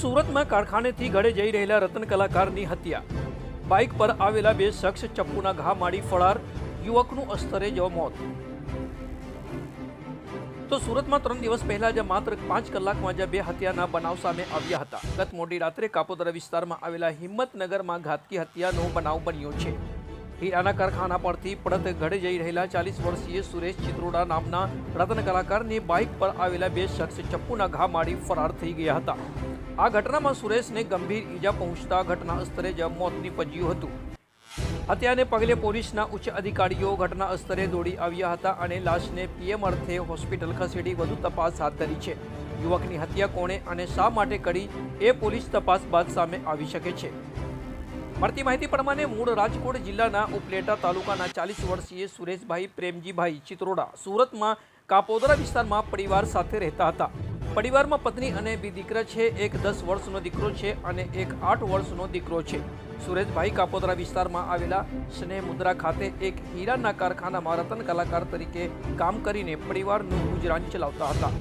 સુરતમાં કારખાનેથી ઘરે જઈ રહેલા રતન કલાકારની હત્યા. બાઇક પર આવેલા બે શખ્સ ચપ્પુના ઘા મારી ફળાર યુવકનું અસ્તરે જવા મોત. તો સુરતમાં ત્રણ દિવસ પહેલા જ માત્ર પાંચ કલાકમાં જ બે હત્યાના બનાવ સામે આવ્યા હતા. ગત મોડી રાત્રે કાપોદરા વિસ્તારમાં આવેલા હિંમતનગરમાં ઘાતકી હત્યાનો બનાવ બન્યો છે. હીરાના કારખાના પરથી પડત ઘડે જઈ રહેલા ચાલીસ વર્ષીય સુરેશ ચિત્રોડા નામના રતન કલાકારની બાઇક પર આવેલા બે શખ્સ ચપ્પુના ઘા મારી ફરાર થઈ ગયા હતા. આ ઘટનામાં સુરેશને ગંભીર ઈજા પહોંચતા ઘટના સ્થળે જ મોત નીપજ્યું હતું. હત્યાને પગલે પોલીસના ઉચ્ચ અધિકારીઓ ઘટના સ્થળે દોડી આવ્યા હતા અને લાશને પીએમ અર્થે હોસ્પિટલ ખસેડી વધુ તપાસ હાથ ધરી છે. યુવકની હત્યા કોણે અને શા માટે કરી એ પોલીસ તપાસ બાદ સામે આવી શકે છે. મળતી માહિતી પ્રમાણે મૂળ રાજકોટ જિલ્લાના ઉપલેટા તાલુકાના ચાલીસ વર્ષીય સુરેશભાઈ પ્રેમજીભાઈ ચિત્રોડા સુરતમાં કાપોદરા વિસ્તારમાં પરિવાર સાથે રહેતા હતા. પરિવારમાં પત્ની અને બે દીકરા છે, એક દસ વર્ષનો દીકરો છે અને એક આઠ વર્ષનો દીકરો છે. સુરેશભાઈ કાપોદરા વિસ્તારમાં આવેલા સ્નેહ મુદ્રા ખાતે એક હીરાના કારખાનામાં રતન કલાકાર તરીકે કામ કરીને પરિવારનું ગુજરાન ચલાવતા હતા.